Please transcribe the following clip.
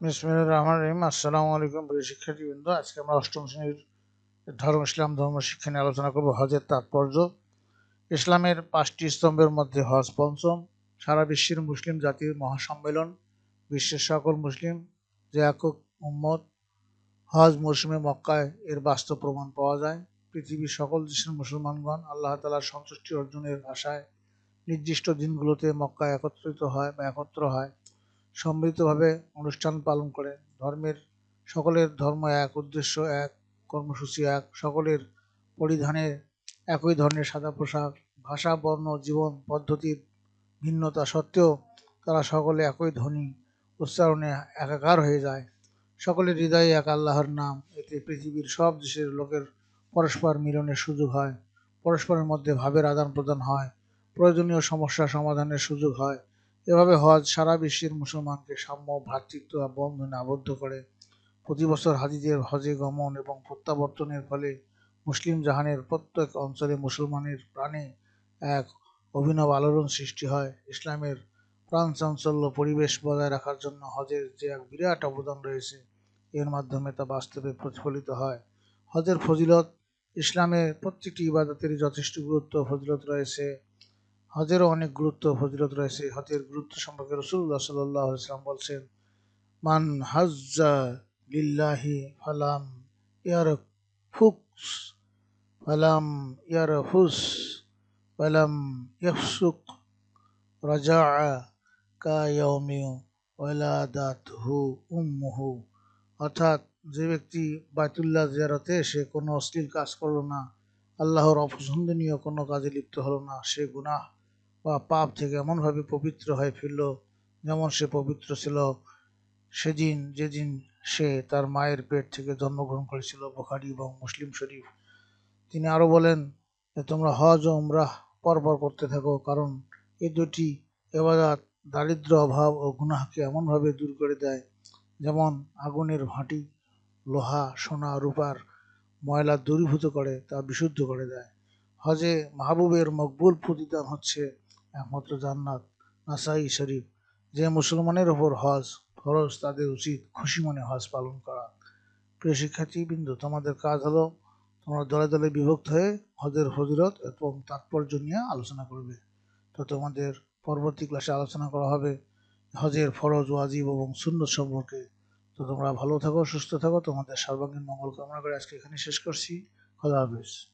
বিসমিল্লাহির রহমানির রহিম। আসসালামু আলাইকুম প্রিয় শিক্ষার্থীবৃন্দ। আজকে আমরা অষ্টম শ্রেণির ধর্ম, ইসলাম, ধর্ম, শিক্ষা নিয়ে আলোচনা করব হজের তাৎপর্য। ইসলামের পাঁচটি স্তম্ভের মধ্যে হজ পঞ্চম। সারা বিশ্বের মুসলিম জাতির মহাসম্মেলন, বিশ্বের সকল মুসলিম একক উম্মত, হজ মৌসুমে মক্কায় এর বাস্তব প্রমাণ পাওয়া যায়। পৃথিবীর সকল দেশের মুসলমানগণ আল্লাহ তালার সন্তুষ্টি অর্জনের আশায় নির্দিষ্ট দিনগুলোতে মক্কায় একত্রিত হয় বা একত্র হয়। সম্মিলিতভাবে অনুষ্ঠান পালন করে। ধর্মের, সকলের ধর্ম এক, উদ্দেশ্য এক, কর্মসূচি এক, সকলের পরিধানে একই ধরনের সাদা পোশাক, ভাষা, বর্ণ, জীবন, পদ্ধতির ভিন্নতা সত্ত্বেও তারা সকলে একই ধ্বনি উচ্চারণে একাকার হয়ে যায়। সকলের হৃদয়ে এক আল্লাহর নাম। এতে পৃথিবীর সব দেশের লোকের পরস্পর মিলনের সুযোগ হয়। পরস্পরের মধ্যে ভাবের আদান প্রদান হয়। প্রয়োজনীয় সমস্যা সমাধানের সুযোগ হয়। এভাবে হজ সারা বিশ্বের মুসলমানকে সাম্য, ভ্রাতৃত্ব বন্ধনে আবদ্ধ করে প্রতি বছর হাজিদের হজে গমন এবং প্রত্যাবর্তনের ফলে মুসলিম জাহানের প্রত্যেক অঞ্চলে মুসলমানের প্রাণে এক অভিনব আলোড়ন সৃষ্টি হয়। ইসলামের প্রাণ চাঞ্চল্য পরিবেশ বজায় রাখার জন্য হজের যে এক বিরাট অবদান রয়েছে, এর মাধ্যমে তা বাস্তবে প্রতিফলিত হয়। হজের ফজিলত ইসলামের প্রত্যেকটি ইবাদতেরই যথেষ্ট গুরুত্ব ফজিলত রয়েছে। হজেরও অনেক গুরুত্ব, ফজিলত রয়েছে। হজের গুরুত্ব সম্পর্কে রসুল্লাহ সাল্লাহ ইসলাম বলছেন, মান হাজ্জা লিল্লাহি ফালাম ইয়ার ফুকস ফালাম ইয়ার ফুস ফালাম ইয়াফসুক রাজা কা ইয়াউমিউ ওয়ালাদাতহু উম্মুহু। অর্থাৎ যে ব্যক্তি বায়তুল্লাহ জিয়ারতে সে কোনো অশ্লীল কাজ করল না, আল্লাহর অপছন্দনীয় কোনো কাজে লিপ্ত হলো না, সে গুনাহ বা পাপ থেকে এমনভাবে পবিত্র হয়ে ফিরল যেমন সে পবিত্র ছিল। সেদিন, যেদিন সে তার মায়ের পেট থেকে জন্মগ্রহণ করেছিল, বোখারি এবং মুসলিম শরীফ। তিনি আরও বলেন যে, তোমরা হজ ও উমরাহ পরপর করতে থাকো, কারণ এই দুটি এবাদাত দারিদ্র অভাব ও গুনাহকে এমনভাবে দূর করে দেয়, যেমন আগুনের ভাঁটি, লোহা, সোনা, রূপার ময়লা দূরীভূত করে, তা বিশুদ্ধ করে দেয়। হজে মাহবুবের মকবুল প্রতিদান হচ্ছে একমাত্র জান্নাত, নাসাই শরীফ। যে মুসলমানের ওপর হজ ফরজ, তাদের উচিত খুশি মনে হজ পালন করা। প্রিয় শিক্ষার্থীবৃন্দ, তোমাদের কাজ হলো তোমরা দলে দলে বিভক্ত হয়ে হজের ফজিলত এবং তাৎপর্য নিয়ে আলোচনা করবে। তো তোমাদের পরবর্তী ক্লাসে আলোচনা করা হবে হজের ফরজ, ওয়াজিব এবং শূন্য সম্পর্কে। তো তোমরা ভালো থাকো, সুস্থ থাকো। তোমাদের সর্বাঙ্গীন মঙ্গল কামনা করে আজকে এখানে শেষ করছি। খোদা হাফেজ।